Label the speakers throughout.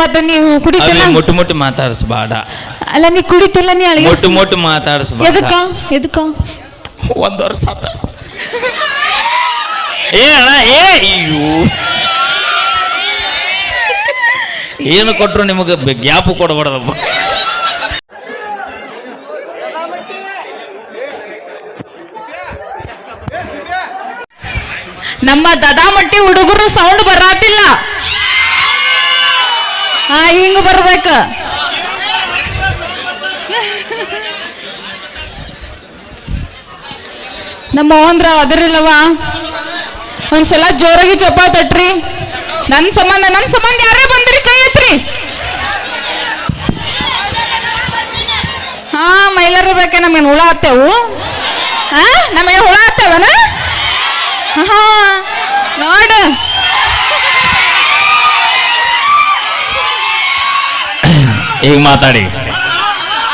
Speaker 1: ಮತ್ತೆ ನೀವು ಕುಡಿತಿಲ್ಲ
Speaker 2: ಮೊಟ್ಟು ಮುಟ್ಟು ಮುಟ್ಟು ಮಾತಾಡಿಸ್ಬೇಡ.
Speaker 1: ಅಲ್ಲ ನೀ ಕುಡಿತಿಲ್ಲ ನೀ ಅಳಿಗೆ
Speaker 2: ಮುಟ್ಟು ಮುಟ್ಟು ಮಾತಾಡಿಸ್ಬೇಡ.
Speaker 1: ಎದಕ್ಕ? ಎದಕ್ಕ?
Speaker 2: ಒಂದ್ ವರ್ಷ ಆತ. ಏ ಅಣ್ಣ ಏ ಅಯ್ಯೋ. ಏನು ಕೊಟ್ರು ನಿಮಗೆ ಗ್ಯಾಪ್ ಕೊಡಬಾರ್ದಪ್ಪ.
Speaker 1: ನಮ್ಮ ದದಾಮಟ್ಟಿ ಹುಡುಗರು ಸೌಂಡ್ ಬರಾತಿಲ್ಲ. ಹಾ, ಹಿಂಗ ಬರ್ಬೇಕ. ನಮ್ಮ ಅಂದ್ರ ಅದರಿಲ್ಲವ? ಒಂದ್ಸಲ ಜೋರಾಗಿ ಚಪ್ಪಾಳ ತಟ್ರಿ ನನ್ನ ಸಂಬಂಧ ನನ್ನ ಸಂಬಂಧ ಯಾರೇ ಬಂದ್ರಿ ಕೈ ಎತ್ರಿ. ಹಾ, ಮೈಲಾರ ಬೇಕೆ ನಮಗೆ ಹುಳ ಹತ್ತೇವು ಹಾ ನಮಗೆ ಹುಳ ಹತ್ತೇವನ ಹಾ, ನೋಡು.
Speaker 2: ಈಗ ಮಾತಾಡಿ.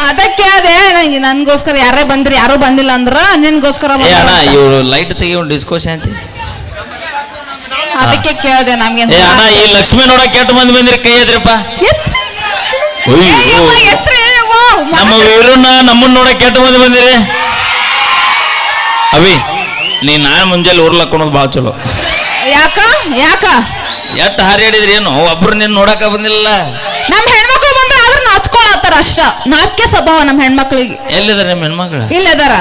Speaker 1: ಅದಕ್ಕೆ ಅದೇ ನಂಗೆ- ನನ್ಗೋಸ್ಕರ ಯಾರೇ ಬಂದ್ರಿ ಯಾರು ಬಂದಿಲ್ಲ ಅಂದ್ರ ನಿನ್ಗೋಸ್ಕರ
Speaker 2: ಏ ಅಣ್ಣ ಇವ್ರು ಲೈಟ್ ತೆಗಿಯೋ ಡಿಸ್ಕೋಶ ಅಂತ
Speaker 1: ಅದಕ್ಕೆ ಕೇಳ್ದೆ ನಮ್ಗೆ
Speaker 2: ಏ ಅಣ್ಣ ಈ ಲಕ್ಷ್ಮಿ ನೋಡಕ್ ಕೆಟ್ಟ ಬಂದ್ ಬಂದಿರಿ ಕೈ ಎದ್ರಪ್ಪ. ಅಯ್ಯೋ. ನಮ್ಮ ವೀರಣ್ಣ ನಮ್ಮನ್ನ ನೋಡಕ್ ಕೆಟ್ಟ ಮಂದಿ ಬಂದಿರಿ. ಅವಿ ನೀ ನಾಳೆ ಮುಂಜಾನೆ ಊರ್ಲಕ್ಕೊಳೋದು ಭಾಳ ಚಲೋ.
Speaker 1: ಯಾಕ? ಯಾಕ?
Speaker 2: ಎಟ್ಟು ಹಾರ್ಯಾಡಿದ್ರಿ ಏನು? ಒಬ್ರು ನಿನ್ನ ನೋಡಕ ಬಂದಿಲ್ಲ
Speaker 1: ನಮ್ಮ ಹೆಣ್ಮಕ್ಳು ನಾಚ್ಕೊಳತ್ತಾರ ಅಷ್ಟ ನಾಚಿಕೆ ಸ್ವಭಾವ ನಮ್ಮ ಹೆಣ್ಮಕ್ಳಿಗೆ.
Speaker 2: ಎಲ್ಲಿದಾರೆ ನಿಮ್ಮ ಹೆಣ್ಮಕ್ಳು?
Speaker 1: ಇಲ್ಲದಾರ?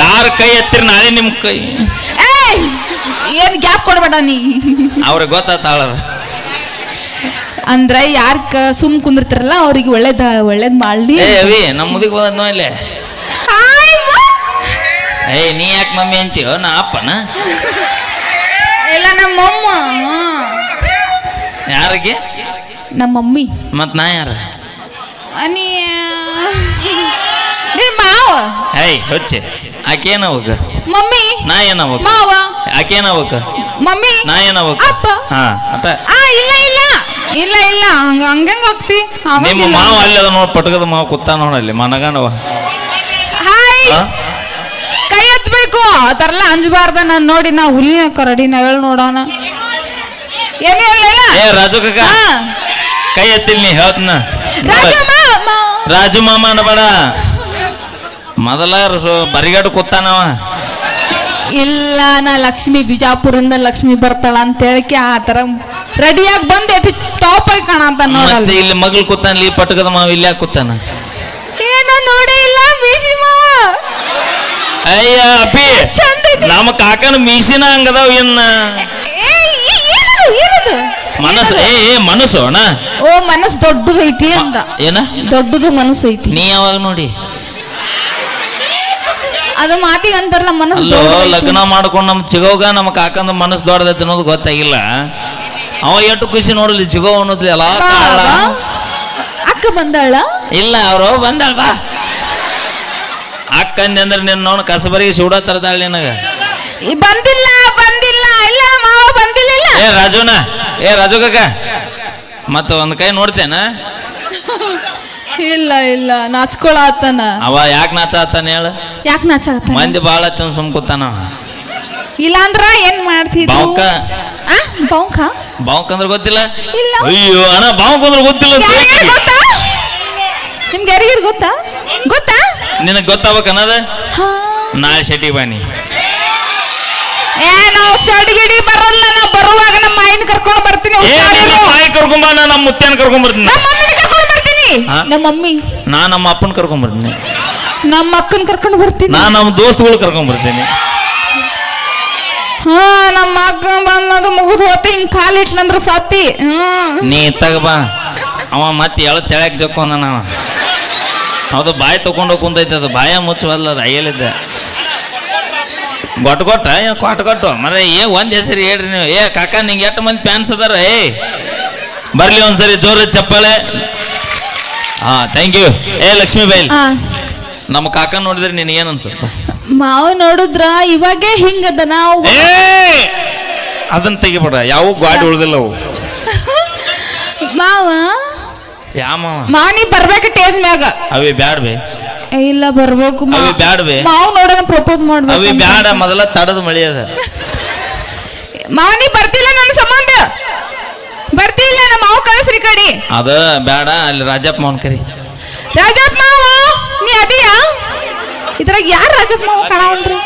Speaker 1: ಯಾರು
Speaker 2: ಕೈ ಎತ್ತಿರಿ ನಾಳೆ ನಿಮ್ಮ ಕೈ?
Speaker 1: ಏಯ್ ಏನ್ ಗ್ಯಾಪ್ ಕೊಡ್ಬೇಡ ನೀ.
Speaker 2: ಅವ್ರಿಗೆ ಗೊತ್ತಾತಾಳ
Speaker 1: ಅಂದ್ರೆ ಯಾರ ಸುಮ್ ಕುಂದಿರ್ತಾರಲ್ಲ ಅವ್ರಿಗೆ ಒಳ್ಳೇದ ಒಳ್ಳೇದ್ ಮಾಡ್ಲಿ.
Speaker 2: ಏ ಅವಿ ನಮ್ಮ ಮುದಿಗೆ ಇಲ್ಲೇ. ಏ ನೀ ಯಾಕೆ ಮಮ್ಮಿ ಅಂತೀಯೋ? ನಾ ಅಪ್ಪನ?
Speaker 1: ಇಲ್ಲ ನಮ್ಮಮ್ಮ.
Speaker 2: ಯಾರಿಗೆ?
Speaker 1: ನಮ್ಮ ಮಮ್ಮಿ.
Speaker 2: ಮತ್ ನಾ ಯಾರ?
Speaker 1: ಅನಿ ಮಾವ.
Speaker 2: ಏಯ್ ಹೊಚ್ಚೆ. ಆಕೆ ಹೋಗ
Speaker 1: ಮಮ್ಮಿ.
Speaker 2: ನಾ ಹೋಗ
Speaker 1: ಮಾವ.
Speaker 2: ಆಕೆ ಹೋಗ
Speaker 1: ಮಮ್ಮಿ.
Speaker 2: ನಾ ಹೋಗ
Speaker 1: ಅಪ್ಪ.
Speaker 2: ಹಾ ಅಟ
Speaker 1: ಆ ಇಲ್ಲ ಇಲ್ಲ. ಇಲ್ಲ ಇಲ್ಲ. ಹಂಗ ಹಂಗಂಗ ಹೋಗ್ತಿ.
Speaker 2: ನಿಮ್ಮ. ಮಾವ ಅಲ್ಲಿ ಅದ ನೋಡ್ ಪಟಕದ ಮಾವ ಕೂತ ನೋಡಲ್ಲಿ ಮನಗಂಡವ.
Speaker 1: ಹಾಯ್? ಕೈ ಎತ್ತಬೇಕು ಆ ಥರ ಎಲ್ಲ ಅಂಜಬಾರ್ದ ನಾನು ನೋಡಿ ನಾ ಹುಲಿನ ಕರಡಿನ ನಾ ಹೇಳಿ ನೋಡೋಣ. ಏನೇ ಇಲ್ಲ
Speaker 2: ಏ ರಾಜು ಕಕ್ಕ
Speaker 1: ಹಾ.
Speaker 2: ಕೈ ಎತ್ತಿಲ್ ನೀ ಹೇಳ್ತನ.
Speaker 1: ರಾಜ
Speaker 2: ಮಾಮ ಅನ್ಬೇಡ. ಮೊದಲ ಬರಿಗಡ ಕೂತಾನವ
Speaker 1: ಇಲ್ಲ ನಾ ಲಕ್ಷ್ಮಿ ಬಿಜಾಪುರಿಂದ ಲಕ್ಷ್ಮಿ ಬರ್ತಾಳ ಅಂತ ಹೇಳಿ ಆ ತರ ರೆಡಿಯಾಗಿ ಬಂದ್ ಟಾಪ್ ಆಗಿ ಕಾಣಂತ ನೋಡಲ್ಲ.
Speaker 2: ಇಲ್ಲಿ ಮಗಳು ಕೂತಾನ ಇಲ್ಲಿ ಪಟಕದ ಮಾವ ಇಲ್ಲಿ ಯಾಕೆ ಕೂತಾನ?
Speaker 1: ಏನೋ ನೋಡಿ ಇಲ್ಲ ಮೀಸಿ ಮಾವ.
Speaker 2: ಅಯ್ಯ ಅಪ್ಪಿ ನಮ್ಮ ಕಾಕನ ಮೀಸಿನ ಹಂಗದಾವ ಏನ್
Speaker 1: ಏನದು ಏನದು?
Speaker 2: ಮನಸ್ಸು ಏ ಏ ಮನಸ್ಸು ಅಣ್ಣ.
Speaker 1: ಓ ಮನಸ್ಸು ದೊಡ್ಡದು ಐತಿ ಅಂದ.
Speaker 2: ಏನ?
Speaker 1: ದೊಡ್ಡದು ಮನಸ್ಸು ಐತಿ.
Speaker 2: ನೀ ಯಾವಾಗ ನೋಡಿ?
Speaker 1: ಅದು ಮಾತಿಗೆ ಅಂತಾರಲ್ಲ ಮನಸ್ಸು
Speaker 2: ಅಲ್ಲೋ
Speaker 1: ದೊಡ್ಡದೈತಿ.
Speaker 2: ಲಗ್ನ ಮಾಡ್ಕೊಂಡು ನಮ್ಮ ಚಿಗೋಗ ನಮ್ಮ ಕಾಕಂದ ಮನಸ್ಸು ದೊಡ್ಡದೈತಿ ಅನ್ನೋದು ಗೊತ್ತಾಗಿಲ್ಲ. ಅವ ಎಷ್ಟು ಖುಷಿ ನೋಡಲಿ ಚಿಗೋ ಅನ್ನೋದು ಎಲ್ಲ
Speaker 1: ಅಕ್ಕ ಬಂದಾಳ?
Speaker 2: ಇಲ್ಲ ಅವರು ಬಂದಾಳ ಬಾ. ಅಕ್ಕಂದೆ ಅಂದ್ರೆ ನಿನ್ನ ನೋಡ್ ಕಸಬರಿಗೆ ಸೂಡ ತರದಾಳ ನಿನಗ.
Speaker 1: ಈ ಬಂದಿಲ್ಲ
Speaker 2: ಏ ರಾಜುನ ಏ ರಾಜು ಕಾಕ ಮತ್ತ ಒಂದ್ ಕೈ ನೋಡ್ತೇನ?
Speaker 1: ಇಲ್ಲ ಇಲ್ಲ ನಾಚ್ಕೊಳತನ.
Speaker 2: ಅವ ಯಾಕೆ ನಾಚಾತಾನ ಹೇಳು?
Speaker 1: ಯಾಕೆ ನಾಚಾಕತ್ತಾನ
Speaker 2: ಮಂದಿ ಬಾಳ ತಿನ್ ಸುಮ್ ಕೂತಾನ
Speaker 1: ಇಲ್ಲಾಂದ್ರ ಏನ್ ಮಾಡ್ತಿದ್ರು
Speaker 2: ಬಾವ್ಕ?
Speaker 1: ಆ ಬಾವ್ಕ?
Speaker 2: ಬಾವ್ಕ ಅಂದ್ರೆ ಗೊತ್ತಿಲ್ಲ?
Speaker 1: ಇಲ್ಲ.
Speaker 2: ಅಯ್ಯೋ ಅಣ್ಣ ಬಾವ್ಕ ಅಂದ್ರೆ ಗೊತ್ತಿಲ್ಲ
Speaker 1: ಗೊತ್ತಾ? ನಿಮ್ಗೆ ಯಾರಿಗಿರ್ ಗೊತ್ತಾ? ಗೊತ್ತಾ?
Speaker 2: ನಿನಗ್ ಗೊತ್ತಾಗ್ಬೇಕು ಅನ್ನದ?
Speaker 1: ಹಾ.
Speaker 2: ನಾಳೆ ಶೆಟ್ಟಿ ಬಾನಿ
Speaker 1: ಏ ನಾವು ಸಡ್ಗಿಡಿ ಬರಲ್ಲ ನಾ ಬರುವಾಗ ನಮ್ಮ ಮಾಯಿನ ಕರ್ಕೊಂಡು ಬರ್ತೀನಿ ಹುಷಾರಿರು.
Speaker 2: ನಮ್ಮ ತಾಯಿ ಕರ್ಕೊಂಬ ನಾ ನಮ್ಮ ಮುತ್ಯಾನ ಕರ್ಕೊಂಬರ್ತೀನಿ
Speaker 1: ನಮ್ಮ ಮಮ್ಮಿನ ಕರ್ಕೊಂಡು ಬರ್ತೀನಿ.
Speaker 2: ಹಾ?
Speaker 1: ನಮ್ಮ ಮಮ್ಮಿ.
Speaker 2: ನಾ ನಮ್ಮ ಅಪ್ಪನ ಕರ್ಕೊಂಬರ್ತೀನಿ
Speaker 1: ನಮ್ಮ ಅಕ್ಕನ ಕರ್ಕೊಂಡು ಬರ್ತೀನಿ.
Speaker 2: ನಾ ನಮ್ಮ ದೋಸ್ತುಗಳು ಕರ್ಕೊಂಬರ್ತೀನಿ
Speaker 1: ಹಾ ನಮ್ಮ ಅಕ್ಕ ಬಂದದು ಮುಗಿದು ಹೋತಿ ಹಿಂಗ್ ಕಾಲ್ ಇಟ್ಲಂದ್ರ ಸತ್ತಿ. ಹ್ಮ್.
Speaker 2: ನೀ ತಗ ಬಾ. ಅವ ಮತ್ತೆ ಎಳ ತೆಳಕ್ ಜಕ್ಕೊಂದ ನಾವ ಅದು ಬಾಯಿ ತಗೊಂಡು ಕುಂತೈತೆ ಅದು ಬಾಯ ಮುಚ್ಚವಲ್ಲ ಅದು ಅಯ್ಯಲಿದ್ದ. ಗೊಟ್ಟು? ಕೊಟ್ಟ ಏ ಕೊಟ್ಟು ಕೊಟ್ಟು ಮರ ಏ ಒಂದು ಹೆಸರು ಹೇಳ್ರಿ ನೀವು. ಏ ಕಾಕ ನಿಂಗೆ ಎಷ್ಟು ಮಂದಿ ಫ್ಯಾನ್ಸ್ ಅದಾರ? ಏ ಬರ್ಲಿ ಒಂದ್ಸರಿ ಜೋರ ಚಪ್ಪಾಳೆ. ಹಾ ಥ್ಯಾಂಕ್ ಯು ಏ ಲಕ್ಷ್ಮೀ ಬೈಲ್. ನಮ್ಮ ಕಾಕ ನೋಡಿದ್ರೆ ನಿನಗೆ ಏನು ಅನ್ಸುತ್ತ?
Speaker 1: ಮಾವ ನೋಡಿದ್ರ ಇವಾಗೆ ಹಿಂಗದ ನಾವು
Speaker 2: ಏ ಅದನ್ನ ತೆಗಿಬೇಡ. ಯಾವ ಗಾಡಿ ಉಳ್ದಿಲ್ಲ ಅವು.
Speaker 1: ಮಾವ
Speaker 2: ಯಾವ ಮಾವ?
Speaker 1: ಮಾನಿ ಬರ್ಬೇಕು ಟೇಜ್ ಮ್ಯಾಗ.
Speaker 2: ಅವೇ ಬ್ಯಾಡ ಬೇ
Speaker 1: ಏ, ಇಲ್ಲ ಬರ್ಬೇಕು
Speaker 2: ಅವಿ
Speaker 1: ಮಾವ್ ನೋಡೋಣ ಪ್ರಪೋಸ್
Speaker 2: ಅವಿ
Speaker 1: ಮಾಡ್ಬೇಕು
Speaker 2: ಬ್ಯಾಡ ಮೊದಲ ತಡದ ಮಳಿ ಅದ.
Speaker 1: ಮಾವ ನೀ ಬರ್ತಿಲ್ಲ ನನ್ನ ಸಂಬಂಧ? ಬರ್ತಿಲ್ಲ ನಮ್ಮ ಮಾವ ಕಳಿಸ್ರಿ ಕಡೆ.
Speaker 2: ಅದ ಬ್ಯಾಡ ಅಲ್ಲಿ ರಾಜಪ್ಪ ಮಾವನ್ ಕರಿ.
Speaker 1: ರಾಜಪ್ಪ ಮಾವ ನೀ ಅದಿಯಾ? ಇದ್ರಾಗ ಯಾರು ರಾಜಪ್ಪ ಮಾವ ಕಾಣವಲ್ರಿ?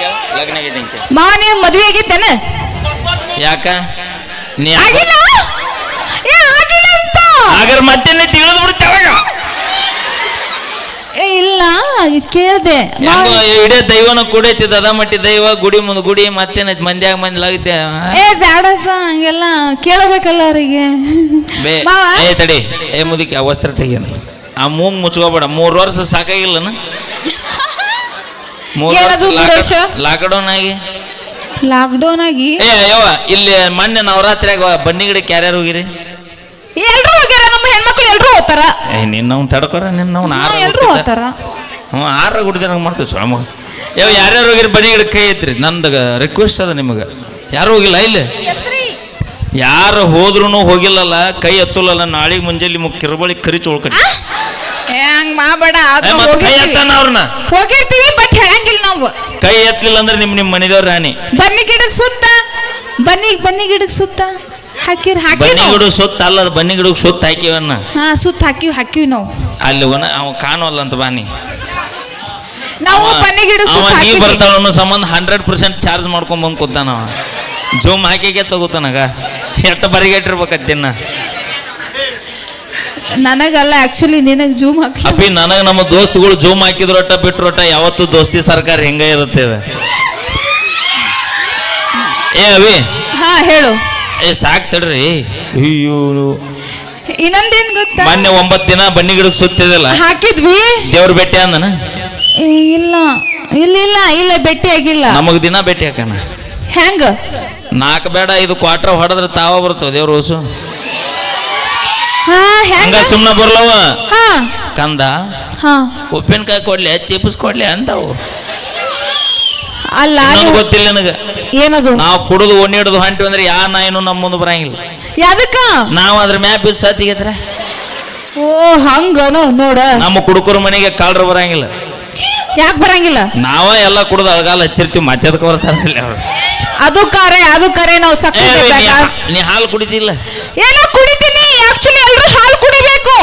Speaker 1: ಮಾವ ನೀವು ಮದ್ವೆ ಆಗೈತೇನ?
Speaker 2: ಯಾಕ? ನೀ
Speaker 1: ಆಗಿಲ್ಲ ಏ ಆಗಿಲ್ಲ ಅಂತ
Speaker 2: ಆಗರ್ ಮತ್ತೆ
Speaker 1: ಇಲ್ಲ ಕೇಳ್ದೆ.
Speaker 2: ಇಡೇ ದೈವನ ಕೂಡೈತಿ ಅದ ಮಟ್ಟಿ ದೈವ ಗುಡಿ ಮುಂದ್ ಗುಡಿ ಮತ್ತೇನೈತಿ ಮಂದ್ಯಾಗ ಮಂದಿ ಲಾಗುತ್ತೆ
Speaker 1: ಏ ಬ್ಯಾಡಪ್ಪ ಹಂಗೆಲ್ಲ ಕೇಳಬೇಕಲ್ಲ ಅವರಿಗೆ.
Speaker 2: ಬೇ ಏ ತಡಿ ಏ ಮುದಿಕೆ ಆ ವಸ್ತ್ರ ತೆಗಿಯನ ಆ ಮೂಗ್ ಮುಚ್ಕೋಬೇಡ ಮೂರು ವರ್ಷ ಸಾಕಾಗಿಲ್ಲನ? ಮೂರು
Speaker 1: ಏನದು ಮೂರ್ ವರ್ಷ?
Speaker 2: ಲಾಕ್ಡೌನ್ ಆಗಿ?
Speaker 1: ಲಾಕ್ಡೌನ್ ಆಗಿ?
Speaker 2: ಏ ಯವ್ವ ಇಲ್ಲಿ ಮೊನ್ನೆ ನವರಾತ್ರಿಯಾಗ ಬನ್ನಿ ಗಿಡಕ್ಕೆ ಯಾರ್ಯಾರು ಹೋಗಿರಿ?
Speaker 1: ಹೆಣ್ಮಕ್ಳು
Speaker 2: ನಿನ್ನವ್ ತಡ್ಕೊರ ನಿನ್ನವ್ನ ಆರ
Speaker 1: ಎಲ್ರು ಹೋತಾರ?
Speaker 2: ಹ್ಞೂ ಆರ ಗುಡಿದಂಗೆ ಮಾಡ್ತೀವಿ ಸ್ವಾಮ ಯಾವ ಯಾರ್ಯಾರು ಹೋಗಿರಿ ಬನ್ನಿ ಗಿಡ ಕೈ ಐತ್ರಿ ನಂದು ರಿಕ್ವೆಸ್ಟ್ ಅದ ನಿಮಗೆ. ಯಾರು ಹೋಗಿಲ್ಲ ಇಲ್ಲಿ? ಯಾರು ಹೋದ್ರೂ ಹೋಗಿಲ್ಲಲ್ಲ ಕೈ ಎತ್ತಲಲ್ಲ ನಾಳೆಗೆ ಮುಂಜಾನೆ ಮುಖ ಕಿರುಬಳಿ ಕರಿ ಚೋಳ್ಕಟ್ಟಿ
Speaker 1: ಏ ಹಂಗ್ ಮಾಡಬೇಡ
Speaker 2: ಅವ್ರನ್ನ
Speaker 1: ಹೋಗಿರ್ತೀವಿ. ಬಟ್ ಹೇಳಂಗಿಲ್ಲ ನಾವು.
Speaker 2: ಕೈ ಎತ್ತಲಿಲ್ಲ ಅಂದ್ರೆ ನಿಮ್ ನಿಮ್ ಮನೆಯವ್ರ ರಾಣಿ.
Speaker 1: ಬನ್ನಿ ಗಿಡಕ್ ಸುತ್ತ. ಬನ್ನಿ ಬನ್ನಿ ಗಿಡಕ್ ಸುತ್ತ. ಹಾಕಿರ್ ಹಾಕಿ
Speaker 2: ಬನ್ನಿ ಗಿಡ ಸುತ್ತ ಅಲ್ಲ ಬನ್ನಿ ಗಿಡಕ್ಕೆ ಸುತ್ತ ಹಾಕಿವನ್ನ
Speaker 1: ಹಾ ಸುತ್ತ ಹಾಕಿವಿ ಹಾಕಿವಿ ನಾವು.
Speaker 2: ಅಲ್ಲಿ ಒನ ಅವ ಕಾಣೋಲ್ಲ ಅಂತ ಬಾನಿ
Speaker 1: ನಾವು ಬನ್ನಿ ಗಿಡ
Speaker 2: ಅವ
Speaker 1: ಸುತ್ತ
Speaker 2: ನೀ
Speaker 1: ಹಾಕಿವಿ
Speaker 2: ಬರ್ತಾಳ ಅನ್ನೋ ಸಂಬಂಧ ಹಂಡ್ರೆಡ್ ಪರ್ಸೆಂಟ್ ಚಾರ್ಜ್ ಮಾಡ್ಕೊಂಡ್ ಬಂದ್ ಕೂತಾನ ಅವ. ಜೂಮ್ ಹಾಕಿಗೆ ತಗೋತಾನಾಗ ಎಟ್ಟ ಬರಿಗೆಟ್ಟಿರ್ಬೇಕತ್ತಿನ
Speaker 1: ನನಗಲ್ಲ ಆಕ್ಚುಲಿ ನಿನಗ್ ಜೂಮ್ ಹಾಕಿ
Speaker 2: ಅಪ್ಪಿ ನನಗ ನಮ್ಮ ದೋಸ್ತುಗಳು ಜೂಮ್ ಹಾಕಿದ್ರೊಟ್ಟ ಬಿಟ್ಟರೊಟ್ಟ ಯಾವತ್ತು ದೋಸ್ತಿ ಸರ್ಕಾರ ಹೆಂಗ ಇರುತ್ತೇವೆ. ಏ ಅವಿ.
Speaker 1: ಹಾ ಹೇಳು.
Speaker 2: ಏ ಸಾಕ್ ತಡ್ರಿ. ಅಯ್ಯೋ
Speaker 1: ಇನ್ನೊಂದೇನ್ ಗೊತ್ತಾ?
Speaker 2: ಮೊನ್ನೆ ಒಂಬತ್ತು ದಿನ ಬನ್ನಿ ಗಿಡಕ್ಕೆ ಸುತ್ತಿದಿಲ್ಲ
Speaker 1: ಹಾಕಿದ್ವಿ.
Speaker 2: ದೇವ್ರ ಭೇಟಿ ಅಂದನ?
Speaker 1: ಏ, ಇಲ್ಲ. ಇಲ್ಲ ಇಲ್ಲ ಇಲ್ಲ ಭೇಟಿ ಆಗಿಲ್ಲ.
Speaker 2: ನಮಗ್ ದಿನ ಭೇಟಿ ಹಾಕಣ.
Speaker 1: ಹೆಂಗ?
Speaker 2: ನಾಲ್ಕು ಬೇಡ ಇದು ಕ್ವಾಟ್ರ ಹೊಡೆದ್ರೆ ತಾವ ಬರ್ತವ ದೇವ್ರ ಹೊಸು.
Speaker 1: ಹಾ ಹೆಂಗ?
Speaker 2: ಹಂಗ ಸುಮ್ಮನೆ ಬರ್ಲವ
Speaker 1: ಹಾ.
Speaker 2: ಕಂದ
Speaker 1: ಹಾ.
Speaker 2: ಉಪ್ಪಿನಕಾಯಿ ಕೊಡ್ಲಿ ಚಿಪ್ಸ್ ಕೊಡ್ಲಿ ಅಂತಾವು
Speaker 1: ಅಲ್ಲ ನೀವು-
Speaker 2: ಗೊತ್ತಿಲ್ಲ ನನಗ.
Speaker 1: ಏನದು?
Speaker 2: ನಾವು ಕುಡಿದು ಒಣ್ಣೆ ಹಿಡಿದು ಹೊಂಟಿವಿ ಅಂದ್ರೆ ಯಾ ನಾಯಿನೂ ನಮ್ಮ ಮುಂದೆ ಬರಂಗಿಲ್ಲ.
Speaker 1: ಯಾದಕ್ಕ?
Speaker 2: ನಾವು ಅದ್ರ ಮ್ಯಾಪ್ ಬಿದ್ದು ಸತ್ತಿಗೆತ್ರ
Speaker 1: ಓ ಹಂಗನು ನೋಡ.
Speaker 2: ನಮ್ಮ ಕುಡುಕರು ಮನೆಗೆ ಕಳ್ಳರು ಬರಂಗಿಲ್ಲ.
Speaker 1: ಯಾಕೆ ಬರಂಗಿಲ್ಲ?
Speaker 2: ನಾವ ಎಲ್ಲ ಕುಡಿದು ಅಳಗಾಲ ಹಚ್ಚಿರ್ತೀವಿ ಮತ್ತೆ ಅದಕ್ಕೆ ಬರ್ತಾರಲ್ಲ ಅವ್ರು?
Speaker 1: ಅದು ಕರೆ ಅದು ಕರೆ ನಾವು
Speaker 2: ಏ,
Speaker 1: ಸಕ್ಕರೆ
Speaker 2: ನೀ? ಹಾ- ನೀ ಹಾಲು ಕುಡಿತಿಲ್ಲ
Speaker 1: ಏನೋ ಕುಡಿತೀನಿ ಆಕ್ಚುಲಿ ಎಲ್ಲರೂ ಹಾಲು ಕುಡಿಬೇಕು.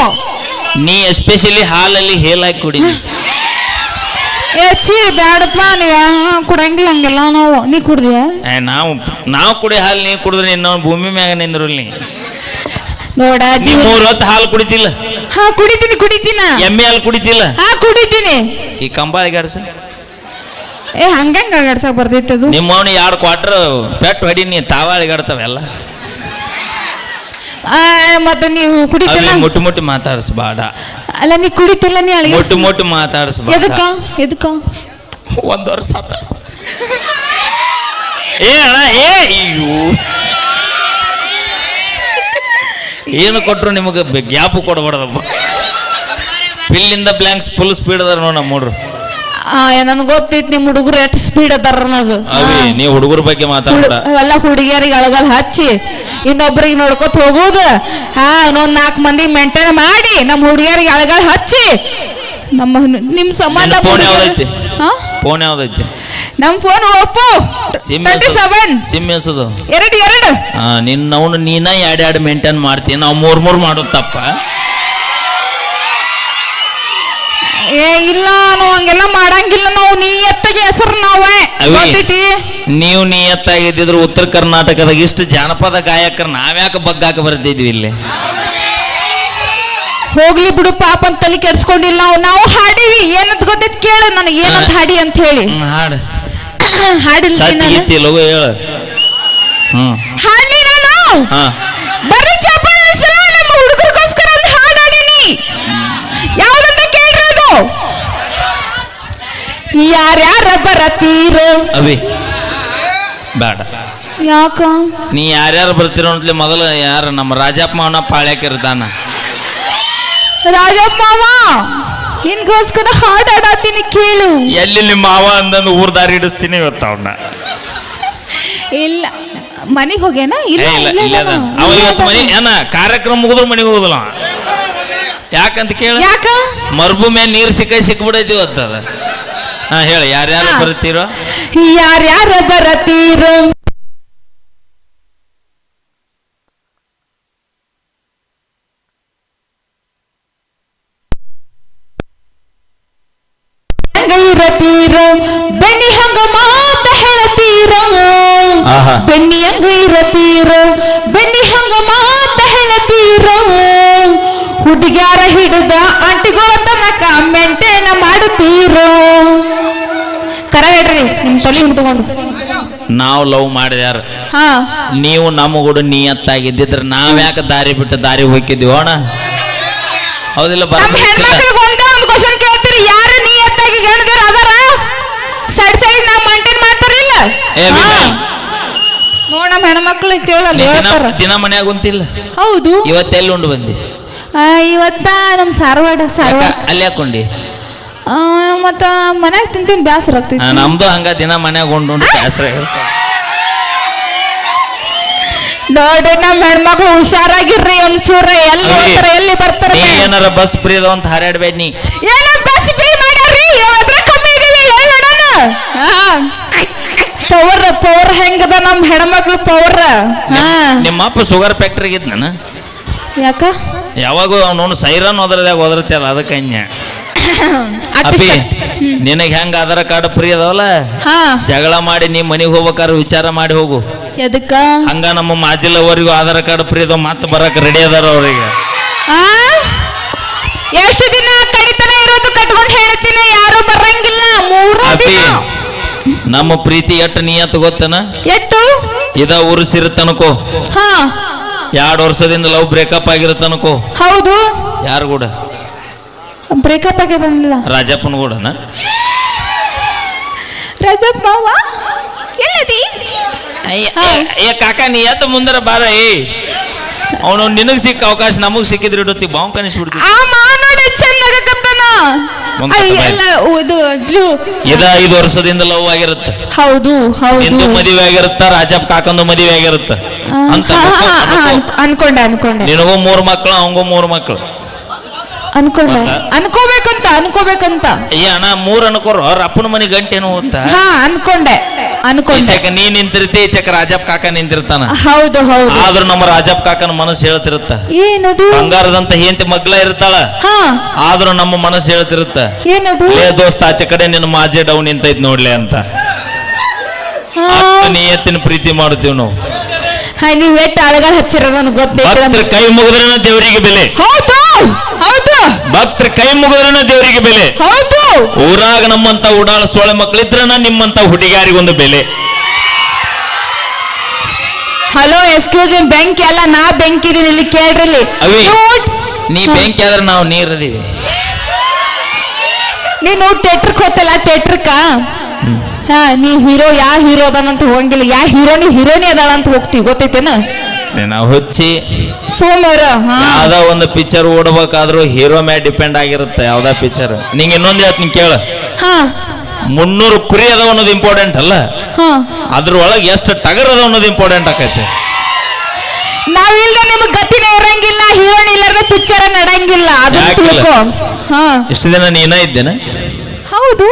Speaker 2: ನೀ ಎಸ್ಪೆಷಲಿ ಹಾಲಲ್ಲಿ ಹೇಲಾಗಿ ಕುಡಿ
Speaker 1: ಏ ಛೀ ಬ್ಯಾಡಪ್ಪ ನೀವು ಕುಡಂಗಿಲ್ಲ ಹಂಗೆಲ್ಲ ನಾವು. ನೀ ಕುಡ್ದಿಯ?
Speaker 2: ಏ, ನಾವು ನಾವು ಕುಡಿ ಹಾಲು ನೀ ಕುಡಿದ್ರೆ ನಿನ್ನ ಭೂಮಿ ಮ್ಯಾಗ ನಿಂದ್ರು ನೀ.
Speaker 1: ನೋಡ
Speaker 2: ನೀ
Speaker 1: ಜೀವ
Speaker 2: ಮೂರ್ ಹೊತ್ತು ಹಾಲು ಕುಡಿತಿಲ್ಲ.
Speaker 1: ಹಾ ಕುಡಿತೀನಿ ಕುಡಿತೀನ.
Speaker 2: ಎಮ್ಮೆ ಹಾಲು ಕುಡಿತಿಲ್ಲ.
Speaker 1: ಹಾ ಕುಡಿತೀನಿ.
Speaker 2: ಈ ಕಂಬಾಳಿಗೆ ಗಾಡ್ಸ
Speaker 1: ಏ ಹಂಗಂಗ ಗಡ್ಸಕ್ ಬರ್ತೈತೆ ಅದು?
Speaker 2: ನಿಮ್ಮ ಅವನು ಎರಡು ಕ್ವಾಟ್ರ್ ಪೆಟ್ಟು ಹೊಡಿ ನೀ ತಾವಾಳಿಗಾಡ್ತಾವೆಲ್ಲ
Speaker 1: ಆ, ಮತ್ತೆ ನೀವು ಕುಡಿತಿಲ್ಲ
Speaker 2: ಅಲ್ಲಿ ಮುಟ್ಟು ಮುಟ್ಟು ಮಾತಾಡಿಸ್ಬೇಡ
Speaker 1: ಅಲ್ಲ ನೀ ಕುಡಿತಿಲ್ಲ ನೀ ಅಳಿಗೆ
Speaker 2: ಮೊಟ್ಟು ಮೊಟ್ಟು ಮಾತಾಡಿಸ್ಬೇಡ
Speaker 1: ಎದಕ್ಕ? ಎದಕ್ಕ?
Speaker 2: ಒಂದ್ ವರ್ಷ ಆತ. ಏ ಅಣ್ಣ ಏ ಅಯ್ಯೋ. ಏನು ಕೊಟ್ರು ನಿಮಗೆ? ಗ್ಯಾಪ್ ಕೊಡಬಾರ್ದಪ್ಪ. ಪಿಲ್ಲಿಂದ ಬ್ಲ್ಯಾಂಕ್ಸ್ ಫುಲ್ ಸ್ಪೀಡ್ ಅದಾರ ನೋಡ ನಮ್ಮ ಹುಡ್ರು.
Speaker 1: ನನ್ಗೆ ಗೊತ್ತೈತಿ ನಿಮ್ ಹುಡುಗರು ಎಷ್ಟು ಸ್ಪೀಡ್ ಅದಾರ ಅನ್ನೋದು
Speaker 2: ಅವಿ ನೀ ಹುಡುಗರ ಬಗ್ಗೆ ಮಾತಾಡ
Speaker 1: ಎಲ್ಲ ಹುಡುಗಿಯರಿಗೆ ಅಳಗಲ್ ಹಚ್ಚಿ. ಇನ್ನೊಬ್ರಿಗೆ ನೋಡ್ಕೊತ ಹೋಗೋದು ಹಾ ಇನ್ನೊಂದ್ ನಾಲ್ಕು ಮಂದಿ ಮೆಂಟೇನ್ ಮಾಡಿ ನಮ್ಮ ಹುಡುಗಿಯರಿಗೆ ಅಳಗಲ್ ಹಚ್ಚಿ. ನಮ್ಮ ನಿಮ್ ಸಂಬಂಧ ಫೋನ್
Speaker 2: ಯಾವ್ದೈತಿ?
Speaker 1: ಹಾ?
Speaker 2: ಫೋನ್ ಯಾವ್ದೈತಿ?
Speaker 1: ನಮ್ ಫೋನ್ ಒಪ್ಪು
Speaker 2: ಸಿಮ್
Speaker 1: ಸೆವೆನ್
Speaker 2: ಸಿಮ್ ಎಸದು.
Speaker 1: ಎರಡು ಎರಡು.
Speaker 2: ಹಾ ನಿನ್ನ ಅವನು ನೀನ ಎರಡು ಎರಡು ಮೇಂಟೈನ್ ಮಾಡ್ತೀನಿ ನಾವು ಮೂರ್ ಮೂರ್ ಮಾಡೋದು ತಪ್ಪ.
Speaker 1: ಏ ಇಲ್ಲ ನಾವು ಹಂಗೆಲ್ಲ ಮಾಡಂಗಿಲ್ಲ. ನಾವು ನೀ ಎತ್ತಗೆ ಹೆಸರು ನಾವೇ. ಗೊತ್ತೈತಿ?
Speaker 2: ನೀವು ನಿಯತ್ತಾಗಿದ್ದಿದ್ರು ಉತ್ತರ ಕರ್ನಾಟಕದಾಗ ಇಷ್ಟು ಜಾನಪದ ಗಾಯಕರು ನಾವ್ಯಾಕೆ ಬಗ್ಗಾಕ ಬರ್ತಿದ್ವಿ ಇಲ್ಲಿ?
Speaker 1: ಹೋಗ್ಲಿ ಬಿಡು ಪಾಪ ಅಂತ ತಲೆ ಕೆಡ್ಸ್ಕೊಂಡಿಲ್ಲ ನಾವು ನಾವು ಹಾಡಿವಿ ಏನಂತ ಗೊತ್ತೈತಿ ಕೇಳು ನನಗೆ ಏನಂತ ಹಾಡಿ ಅಂತ ಹೇಳಿ.
Speaker 2: ಹ್ಮ್, ಹಾಡು.
Speaker 1: ಹಾಡಿಲ್ಲ ನಾನು.
Speaker 2: ಲಗು ಹೇಳ. ಹ್ಮ್.
Speaker 1: ಹಾಡ್ಲಿ ನಾನು.
Speaker 2: ಹಾ.
Speaker 1: ಅನ್ಸು, ನಮ್ಮ ಹುಡುಗರಿಗೋಸ್ಕರ ಒಂದು ಹಾಡು ಹಾಡೀನಿ. ಯಾವ್ದಂತ ಕೇಳ್ರಿ ಅದು. ಯಾರ್ಯಾರ ಬರತೀರೋ
Speaker 2: ಅವಿ. ಬೇಡ.
Speaker 1: ಯಾಕ?
Speaker 2: ನೀ ಯಾರ್ಯಾರು ಬರ್ತಿರೋ ಅಂತಲೇ ಮೊದಲು ಯಾರು ನಮ್ಮ ರಾಜಪ್ಪ ಮಾವನ ಪಾಳ್ಯಕ್ಕೆ ಇರ್ತಾನ.
Speaker 1: ರಾಜಪ್ಪ ಮಾವ ನಿನ್ಗೋಸ್ಕರ ಹಾಡ್ ಹಾಡಾತೀನಿ ಕೇಳು.
Speaker 2: ಎಲ್ಲಿ ನಿಮ್ಮ ಮಾವ ಅಂದಂದು ಊರ್ ದಾರಿ ಹಿಡಿಸ್ತೀನಿ ಇವತ್ತು ಅವನ್ನ
Speaker 1: ಇಲ್ಲ ಮನೆಗೆ ಹೋಗ್ಯಾನ? ಇಲ್ಲ
Speaker 2: ಇಲ್ಲ
Speaker 1: ಇಲ್ಲ
Speaker 2: ಇಲ್ಲ
Speaker 1: ಅದಾನ.
Speaker 2: ಅವ ಇವತ್ತು ಮನೆ ಏನ ಕಾರ್ಯಕ್ರಮ ಮುಗಿದ್ರು ಮನೆಗೆ ಹೋಗುದಿಲ್ಲ ಅವ. ಯಾಕಂತ ಕೇಳ.
Speaker 1: ಯಾಕ?
Speaker 2: ಮರುಭೂಮಿಯ ನೀರು ಸಿಕ್ಕ ಸಿಕ್ಬಿಡೈತಿ ಇವತ್ತು ಅದ. ಹೇಳಿ ಯಾರ್ಯಾರು
Speaker 1: ಬರುತ್ತೀರೋ?
Speaker 2: ಬರ್ತೀರೋ
Speaker 1: ಯಾರ್ಯಾರ ಬರತೀರೋ ತಲೆ ಹಿಡ್ಕೊಂಡು
Speaker 2: ನಾವು ಲವ್ ಮಾಡಿದ್ಯಾರ
Speaker 1: ಹಾ.
Speaker 2: ನೀವು ನಮ್ಮ ಕೂಡ ನಾವ್ ಯಾಕೆ ದಾರಿ ಬಿಟ್ಟು ದಾರಿ ಹೋಗಿದ್ದೀವಿ ಅಣ್ಣ? ಹೌದಿಲ್ಲ
Speaker 1: ನಮ್ಮ
Speaker 2: ಬರ್ಬೇಕಿಲ್ಲ
Speaker 1: ಹೆಣ್ಮಕ್ಳಿಗೆ ಒಂದೇ ಒಂದು ಕ್ವಶನ್ ಕೇಳ್ತೀರಿ ಯಾರು ನಿಯತ್ತಾಗಿ ಗಣದಿರ ಅದಾರ? ಸೈಡ್ ಸೈಡ್ ನಾವು ಮಂಟೇನ್ ಮಾಡ್ತಾರಲ್ಲ
Speaker 2: ಏ. ಬಿಡ.
Speaker 1: ನೋಡ್ ನಮ್ಮ ಹೆಣ್ಮಕ್ಳಿಗೆ ಕೇಳಲ್ಲ
Speaker 2: ನೀ ದಿನ
Speaker 1: ಹೇಳ್ತಾರ.
Speaker 2: ದಿನ ಮನ್ಯಾಗ ಕುಂತಿಲ್ಲ?
Speaker 1: ಹೌದು.
Speaker 2: ಇವತ್ತೆಲ್ಲ ಉಂಡು ಬಂದಿ?
Speaker 1: ಆ, ಇವತ್ತ ನಮ್ ಸಾರವಾಡ
Speaker 2: ಯಾಕ
Speaker 1: ಸಾರವಾಡ
Speaker 2: ಅಲ್ಲಿ ಹಾಕೊಂಡಿ
Speaker 1: ಆ, ಮತ್ತ ಮನ್ಯಾಗ ತಿಂತೀನಿ ಬ್ಯಾಸರ ಆಗ್ತೈತಿ.
Speaker 2: ನಮ್ದು ಹಂಗ ದಿನ ಮನ್ಯಾಗ ಉಂಡು ಉಂಡು ಬ್ಯಾಸ್ರ ಇರುತ್ತೆ.
Speaker 1: ನೋಡ್ರಿ ನಮ್ ಹೆಣ್ಮಕ್ಳು ಹುಷಾರಾಗಿರ್ರಿ ಒಂಚೂರ ಎಲ್ಲಿ ಹೋಗ್ತಾರ ಎಲ್ಲಿ ಬರ್ತಾರೆ
Speaker 2: ನೀ ಏನಾರ ಬಸ್ ಫ್ರೀ ಅದ ಅಂತ ಹಾರಾಡ್ಬೇಡ ನೀ.
Speaker 1: ಏನ ಬಸ್ ಫ್ರೀ ಮಾಡ್ರಿ ಅದ್ರ ಕಮ್ಮಿ ನೋಡೋಣ ಪವರ್ ಪವರ್ ಹೆಂಗದ ನಮ್ಮ ಹೆಣ್ಮಕ್ಳು ಪವರ್ ಹಾ.
Speaker 2: ನಿಮ್ಮ ಅಪ್ಪ ಶುಗರ್ ಫ್ಯಾಕ್ಟ್ರಿಗೆ ಇದ್ ನಾನು
Speaker 1: ಯಾಕ?
Speaker 2: ಯಾವಾಗ ಅವ್ನು ಸೈರನ್ ಹೋದ್ರದಾಗ ಹೋದ್ರತ್ತಲ್ಲ ಅದಕ್ಕೆ ಅನ್ಯ. ಅಪ್ಪಿ ನಿನಗೆ ಹೆಂಗ ಆಧಾರ ಕಾರ್ಡ್ ಫ್ರೀ ಅದಾವಲ್ಲ?
Speaker 1: ಹಾ.
Speaker 2: ಜಗಳ ಮಾಡಿ ನೀ ಮನೆಗೆ ಹೋಗ್ಬೇಕಾದ್ರೆ ವಿಚಾರ ಮಾಡಿ ಹೋಗು.
Speaker 1: ಎದಕ್ಕ?
Speaker 2: ಹಂಗ ನಮ್ಮ ಮಾಜಿಲವರಿಗೂ ಆಧಾರ್ ಕಾರ್ಡ್ ಫ್ರೀ ಅದಾವ ಮತ್ತೆ ಬರಕ್ ರೆಡಿ ಅದಾರ ಅವ್ರಿಗೆ.
Speaker 1: ಎಷ್ಟು ದಿನ ಕಡಿತನ ಇರೋದು ಕಟ್ಕೊಂಡು ಹೇಳ್ತೀನಿ ಯಾರು ಬರಂಗಿಲ್ಲ ಮೂರು
Speaker 2: ಅಪ್ಪಿ ನಮ್ಮ ಪ್ರೀತಿ ಎಟ್ಟು ನಿಯತ್ ಗೊತ್ತನ?
Speaker 1: ಎಷ್ಟು
Speaker 2: ಇದ ಉರುಸಿರುತ್ತನಕೋ
Speaker 1: ಹಾ.
Speaker 2: ಎರಡು ವರ್ಷದಿಂದ ಲವ್ ಬ್ರೇಕಪ್ ಆಗಿರುತ್ತನಕೋ
Speaker 1: ಹೌದು.
Speaker 2: ಯಾರು ಕೂಡ?
Speaker 1: ಬ್ರೇಕಪ್ ಆಗ್ಯದ
Speaker 2: ರಾಜಪ್ಪನ ಕೂಡ
Speaker 1: ರಜಪ್ ಮಾವ ಎಲ್ಲದಿ.
Speaker 2: ಏ ಕಾಕ ನೀ ಎತ್ತ ಮುಂದರ ಬಾರ ಏ. ಅವನು ನಿನಗ್ ಸಿಕ್ಕ ಅವಕಾಶ ನಮಗ್ ಸಿಕ್ಕಿದ್ರೆ ಇಡುತ್ತಿ ಬಾವು ಕನಿಸ್ಬಿಡ್ತೀವಿ
Speaker 1: ಆ
Speaker 2: ಮಾನೋಡ ಬಾಯ್.
Speaker 1: ಎಲ್ಲ ಇದು ಇದು
Speaker 2: ಇದ ಐದು ವರ್ಷದಿಂದ ಲವ್ ಆಗಿರುತ್ತ.
Speaker 1: ಹೌದು ಹೌದು.
Speaker 2: ನಿಂದು ಮದುವೆ ಆಗಿರುತ್ತ ರಾಜಪ್ಪ ಕಾಕಂದು ಮದುವೆ ಆಗಿರುತ್ತ.
Speaker 1: ಆ,
Speaker 2: ಅಂತ
Speaker 1: ಹಾ,
Speaker 2: ಅನ್ಕೋ,
Speaker 1: ಹಾ, ಹಾ, ಅನ್ಕೊಂಡೆ ಅನ್ಕೊಂಡೆ.
Speaker 2: ನಿನಗೂ ಮೂರು ಮಕ್ಕಳು ಅವಂಗೂ ಮೂರು ಮಕ್ಕಳು
Speaker 1: ಅನ್ಕೊಂಡೆ? ಅನ್ಕೋಬೇಕಂತ ಅನ್ಕೋಬೇಕಂತ.
Speaker 2: ಅಣ್ಣ ಮೂರ್ ಅನ್ಕೋರು. ಅಪ್ಪನ ಮನೆ ಗಂಟೆ ಓದ್ತಾ
Speaker 1: ಹಾ ಅನ್ಕೊಂಡೆ ಅನ್ಕೊಂಡೆ.
Speaker 2: ಚಕ ನೀ ನಿಂತಿರ್ತಿ ಚಕ ರಾಜಪ್ಪ ಕಾಕ ನಿಂತಿರ್ತಾನ.
Speaker 1: ಹೌದು ಹೌದು.
Speaker 2: ಆದ್ರೂ ನಮ್ಮ ರಾಜಪ್ಪ ಕಾಕನ ಮನಸ್ಸು ಹೇಳ್ತಿರುತ್ತ.
Speaker 1: ಏನದು?
Speaker 2: ಬಂಗಾರದಂತ ಹೆಂತಿ ಮಗ್ಲ ಇರ್ತಾಳ.
Speaker 1: ಹಾ.
Speaker 2: ಆದ್ರೂ ನಮ್ಮ ಮನಸ್ಸು ಹೇಳ್ತಿರುತ್ತ.
Speaker 1: ಏನದು?
Speaker 2: ಲೇ ದೋಸ್ತ ಆಚೆ ಕಡೆ ನಿನ್ನ ಮಾಜೆ ಡೌನ್ ನಿಂತೈತ್ ನೋಡ್ಲೆ ಅಂತ.
Speaker 1: ಹಾ.
Speaker 2: ಎತ್ತಿನ ನಿಯತ್ತಿನ ಪ್ರೀತಿ ಮಾಡ್ತೀವಿ ನಾವು.
Speaker 1: ಹಾಯ್ ನೀವ್ ಎಷ್ಟು ಅಳಗಾಲ ಹಚ್ಚಿರ ನನಗೆ ಗೊತ್ತೈತಿ
Speaker 2: ಕೈ ಮುಗಿದ್ರೆ ದೇವರಿಗೆ ಬೆಲೆ.
Speaker 1: ಹೌದು? ಹೌದು.
Speaker 2: ಭಕ್ತರ ಕೈ ಮುಗಿದ್ರನ ದೇವರಿಗೆ ಬೆಲೆ.
Speaker 1: ಹೌದು.
Speaker 2: ಊರಾಗ ನಮ್ಮಂತ ಉಡಾಳ ಸೋಳೆ ಮಕ್ಕಳಿದ್ರನ ನಿಮ್ಮಂತ ಹುಡುಗಿಯಾರಿಗೊಂದು ಬೆಲೆ.
Speaker 1: ಹಲೋ ಎಕ್ಸ್ಕ್ಯೂಸ್ ಮಿ ಬೆಂಕಿ ಅಲ್ಲ ನಾ ಬೆಂಕಿ ಇಲ್ಲಿ ಕೇಳ್ರಿ
Speaker 2: ಅವಿ ನೀ. ಬೆಂಕಿ ಆದ್ರೆ ನಾವು ನೀರದೀವಿ
Speaker 1: ನೀನು ಥಿಯೇಟ್ರಕ್ ಹೋತಲ್ಲ ಥಿಯೇಟ್ರಕ್ಕ ಹಾ ನೀ ಹೀರೋ ಯಾ ಹೀರೋ ಅದಾನಂತ ಹೋಗಂಗಿಲ್ಲ. ಯಾ ಹೀರೋನಿ ಹೀರೋನಿ ಅದಾಳ ಅಂತ ಹೋಗ್ತೀವಿ ಗೊತ್ತೈತೇನ?
Speaker 2: ನಾವು ಹುಚ್ಚಿ.
Speaker 1: ಸೋಮವಾರ ಹಾ.
Speaker 2: ಯಾವ್ದೋ ಒಂದು ಪಿಕ್ಚರ್ ಓಡ್ಬೇಕಾದ್ರೂ ಹೀರೋ ಮೇಲೆ ಡಿಪೆಂಡ್ ಆಗಿರುತ್ತೆ ಯಾವ್ದಾ ಪಿಕ್ಚರ್ ನಿಂಗೆ ಇನ್ನೊಂದು ಹೇಳ್ತೀನಿ ಕೇಳ.
Speaker 1: ಹಾ.
Speaker 2: ಮುನ್ನೂರು ಕುರಿ ಅದಾವ ಅನ್ನೋದು ಇಂಪಾರ್ಟೆಂಟ್ ಅಲ್ಲ?
Speaker 1: ಹಾ.
Speaker 2: ಅದ್ರೊಳಗೆ ಎಷ್ಟು ಟಗರ್ ಅದಾವ ಅನ್ನೋದು ಇಂಪಾರ್ಟೆಂಟ್ ಆಕೈತೆ.
Speaker 1: ನಾವಿಲ್ದೆ ನಿಮಗ್ ಗತಿನೇ ಇರಂಗಿಲ್ಲ ಹೀರೋ ಇಲ್ಲರ ಪಿಕ್ಚರ್ ನಡಂಗಿಲ್ಲ. ಅದು
Speaker 2: ಯಾಕಿಲ್ಲ?
Speaker 1: ತಿಳ್ಕೊ. ಹಾ.
Speaker 2: ಇಷ್ಟು ದಿನ ನೀನ ಇದ್ದೇನ?
Speaker 1: ಹೌದು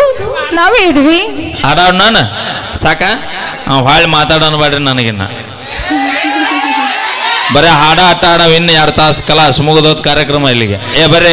Speaker 1: ನಾವೇ ಇದ್ವಿ.
Speaker 2: ಹಾಡಾಡ್ ನಾನು? ಸಾಕ? ಹಾಳಿ ಮಾತಾಡೋಣ ಬೇಡ್ರಿ ನನಗಿನ್ನ. ಬರೀ ಹಾಡ ಆಟ ಆಡವ ಇನ್ನು ಎರಡು ತಾಸು ಕಲಾಸ್ ಮುಗಿದೋದ್ ಕಾರ್ಯಕ್ರಮ ಇಲ್ಲಿಗೆ. ಏ ಬರ್ರಿ